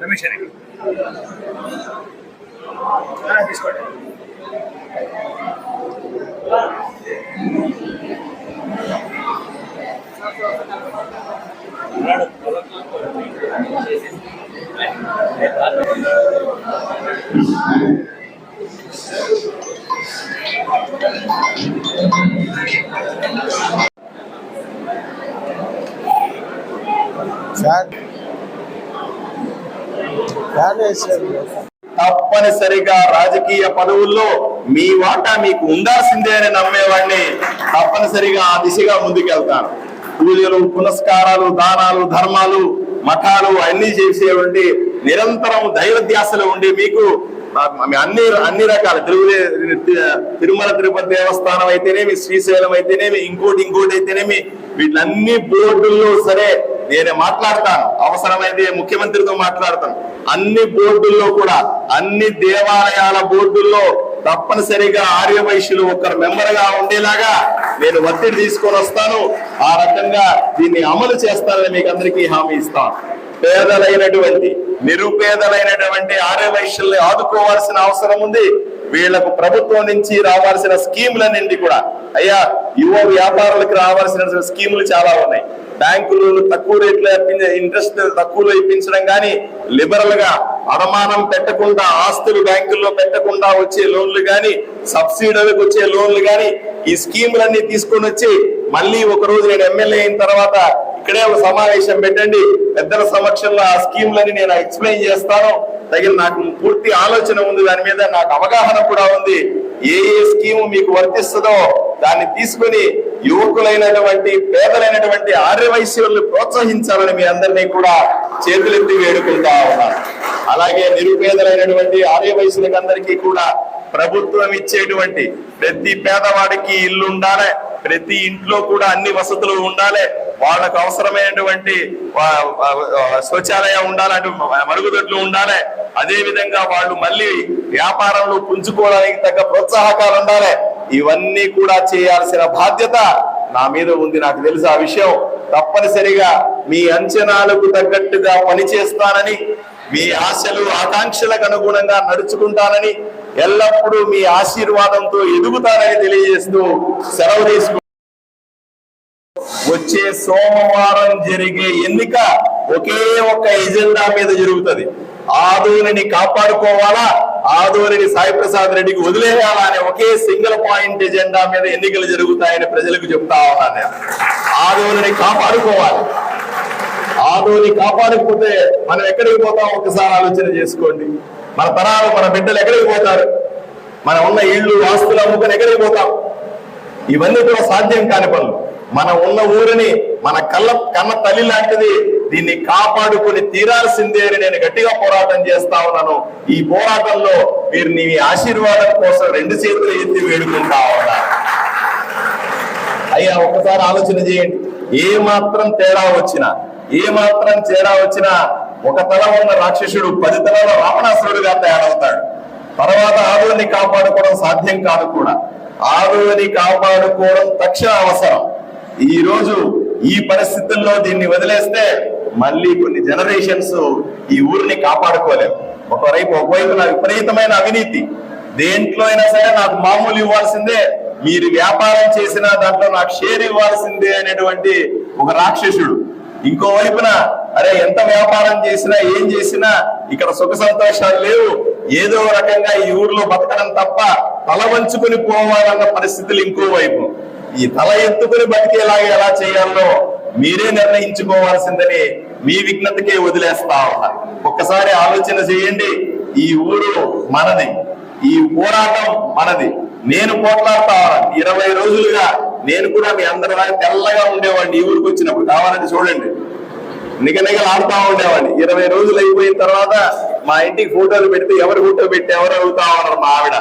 రమేష్ అని తీసుకోండి తప్పనిసరిగా రాజకీయ పదవుల్లో మీ వాటా మీకు ఉండాల్సిందే అని నమ్మేవాడిని తప్పనిసరిగా ఆ దిశగా ముందుకెళ్తాను. పూజలు పునస్కారాలు దానాలు ధర్మాలు మఠాలు అన్ని చేసేవండి నిరంతరం దైవ ధ్యాసలో ఉండి మీకు అన్ని అన్ని రకాల తిరుమల తిరుమల తిరుపతి దేవస్థానం అయితేనేమి శ్రీశైలం అయితేనేమి ఇంకోటి ఇంకోటి అయితేనేమి వీటిలన్ని బోర్డుల్లో సరే నేను మాట్లాడతాను. అవసరమైతే ముఖ్యమంత్రితో మాట్లాడతాను. అన్ని బోర్డుల్లో కూడా అన్ని దేవాలయాల బోర్డుల్లో తప్పనిసరిగా ఆర్య వైశ్యులు ఒకరు మెంబర్గా ఉండేలాగా నేను ఒత్తిడి తీసుకొని వస్తాను. ఆ రకంగా దీన్ని అమలు చేస్తానని మీకు అందరికీ హామీ ఇస్తాను. పేదలైనటువంటి నిరుపేదలైనటువంటి ఆర్య ఆదుకోవాల్సిన అవసరం ఉంది. వీళ్ళకు ప్రభుత్వం నుంచి రావాల్సిన స్కీములన్నింటి కూడా అయ్యా యువ వ్యాపారులకు రావాల్సిన స్కీములు చాలా ఉన్నాయి. బ్యాంకులు తక్కువ రేట్లో ఇంట్రెస్ట్ తక్కువలో ఇప్పించడం కానీ లిబరల్గా అడమానం పెట్టకుండా ఆస్తులు బ్యాంకుల్లో పెట్టకుండా వచ్చే లోన్లు కానీ సబ్సిడీలకు వచ్చే లోన్లు కానీ ఈ స్కీములన్నీ తీసుకొని వచ్చి మళ్ళీ ఒక రోజు నేను ఎమ్మెల్యే అయిన తర్వాత ఇక్కడే ఒక సమావేశం పెట్టండి. పెద్దల సమక్షంలో ఆ స్కీమ్లని నేను ఎక్స్ప్లెయిన్ చేస్తాను. తగిన నాకు పూర్తి ఆలోచన ఉంది. దాని మీద నాకు అవగాహన కూడా ఉంది. ఏ ఏ స్కీము మీకు వర్తిస్తుందో దాన్ని తీసుకొని యువకులైనటువంటి పేదలైనటువంటి ఆర్యవైశ్యులను ప్రోత్సహించాలని మీ అందరినీ కూడా చేతులెత్తి వేడుకుంటా ఉన్నాను. అలాగే నిరుపేదలైనటువంటి ఆర్యవైశ్యులకు అందరికీ కూడా ప్రభుత్వం ఇచ్చేటువంటి ప్రతి పేదవాడికి ఇల్లు ఉండాలి. ప్రతి ఇంట్లో కూడా అన్ని వసతులు ఉండాలి. వాళ్ళకు అవసరమైనటువంటి శౌచాలయం ఉండాలి మరుగుదొడ్లు ఉండాలి. అదే విధంగా వాళ్ళు మళ్ళీ వ్యాపారంలో పుంజుకోవడానికి తగ్గ ప్రోత్సాహకాలు ఉండాలి. ఇవన్నీ కూడా చేయాల్సిన బాధ్యత నా మీద ఉంది నాకు తెలుసు ఆ విషయం. తప్పనిసరిగా మీ అంచనాలకు తగ్గట్టుగా పనిచేస్తానని మీ ఆశలు ఆకాంక్షలకు అనుగుణంగా నడుచుకుంటానని ఎల్లప్పుడూ మీ ఆశీర్వాదంతో ఎదుగుతానని తెలియజేస్తూ సెలవు తీసుకు వచ్చే సోమవారం జరిగే ఎన్నిక ఒకే ఒక్క ఎజెండా మీద జరుగుతుంది. ఆదోనిని కాపాడుకోవాలా? ఆదోనిని సాయి ప్రసాద్ రెడ్డికి వదిలేయాలా అనే ఒకే సింగిల్ పాయింట్ ఎజెండా మీద ఎన్నికలు జరుగుతాయని ప్రజలకు చెప్తా ఉన్నాను నేను. ఆదోనిని కాపాడుకోవాలి. ఆదోని కాపాడకపోతే మనం ఎక్కడికి పోతాం? ఒకసారి ఆలోచన చేసుకోండి. మన తరాలు మన బిడ్డలు ఎక్కడికి పోతారు? మన ఉన్న ఇళ్ళు ఆస్తులు అమ్ముకొని ఎక్కడికి పోతాం? ఇవన్నీ కూడా సాధ్యం కాని పనులు. మన ఉన్న ఊరిని మన కళ్ళ కన్న తల్లి లాంటిది దీన్ని కాపాడుకుని తీరాల్సిందే అని నేను గట్టిగా పోరాటం చేస్తా ఉన్నాను. ఈ పోరాటంలో మీరు నీ ఆశీర్వాదం కోసం రెండు చేతులు ఎత్తి వేడుకుంటా ఉన్నా. అయ్యా ఒక్కసారి ఆలోచన చేయండి. ఏ మాత్రం తేడా వచ్చినా ఏ మాత్రం తేడా వచ్చినా ఒక తల ఉన్న రాక్షసుడు పది తలలో రావణాసురుడుగా తయారవుతాడు. తర్వాత ఆదువుని కాపాడుకోవడం సాధ్యం కాదు కూడా. ఆదువుని కాపాడుకోవడం తక్షణ అవసరం. ఈ రోజు ఈ పరిస్థితుల్లో దీన్ని వదిలేస్తే మళ్ళీ కొన్ని జనరేషన్స్ ఈ ఊరిని కాపాడుకోలేము ఒకవైపు ఒకవైపున విపరీతమైన అవినీతి. దేంట్లో అయినా సరే నాకు మామూలు ఇవ్వాల్సిందే మీరు వ్యాపారం చేసిన దాంట్లో నాకు షేర్ ఇవ్వాల్సిందే అనేటువంటి ఒక రాక్షసుడు. ఇంకో వైపున అరే ఎంత వ్యాపారం చేసినా ఏం చేసినా ఇక్కడ సుఖ సంతోషాలు లేవు. ఏదో రకంగా ఈ ఊర్లో బతకడం తప్ప తల వంచుకుని పోవాలన్న పరిస్థితులు ఇంకో వైపు. ఈ తల ఎత్తుకుని బతికేలాగా ఎలా చేయాలో మీరే నిర్ణయించుకోవాల్సిందని మీ విఘ్నతకే వదిలేస్తా ఉన్నా. ఒక్కసారి ఆలోచన చేయండి ఈ ఊరు మనది ఈ పోరాటం మనది. నేను పోట్లాడతా ఇరవై రోజులుగా నేను కూడా మీ అందరిలాగా తెల్లగా ఉండేవాడిని ఈ ఊరికి వచ్చినప్పుడు. కావాలంటే చూడండి. నిగనిగలాడుతా ఉండేవాడిని. ఇరవై రోజులు అయిపోయిన తర్వాత మా ఇంటికి ఫోటోలు పెడితే ఎవరు ఫోటో పెట్టి ఎవరు అవుతా ఉన్నారు మా ఆవిడ.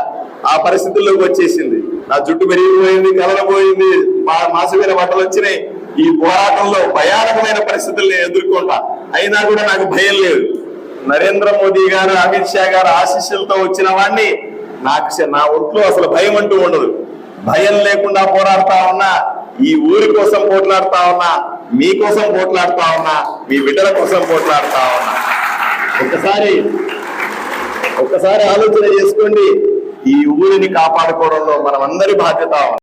ఆ పరిస్థితుల్లోకి వచ్చేసింది. నా జుట్టు పెరిగిపోయింది కలరపోయింది మా మాసమైన బట్టలు వచ్చినాయి. ఈ పోరాటంలో భయానకమైన పరిస్థితుల్ని ఎదుర్కొంటా. అయినా కూడా నాకు భయం లేదు. నరేంద్ర మోదీ గారు అమిత్ షా గారు ఆశీస్సులతో వచ్చిన వాడిని నాకు నా ఒంట్లో అసలు భయం అంటూ ఉండదు. భయం లేకుండా పోరాడుతా ఉన్నా ఈ ఊరి కోసం పోట్లాడుతా ఉన్నా మీకోసం పోట్లాడుతా ఉన్నా మీ బిడ్డల కోసం పోట్లాడుతా ఉన్నా. ఒక్కసారి ఒక్కసారి ఆలోచన చేసుకోండి. ఈ ఊరిని కాపాడుకోవడంలో మనం అందరి బాధ్యత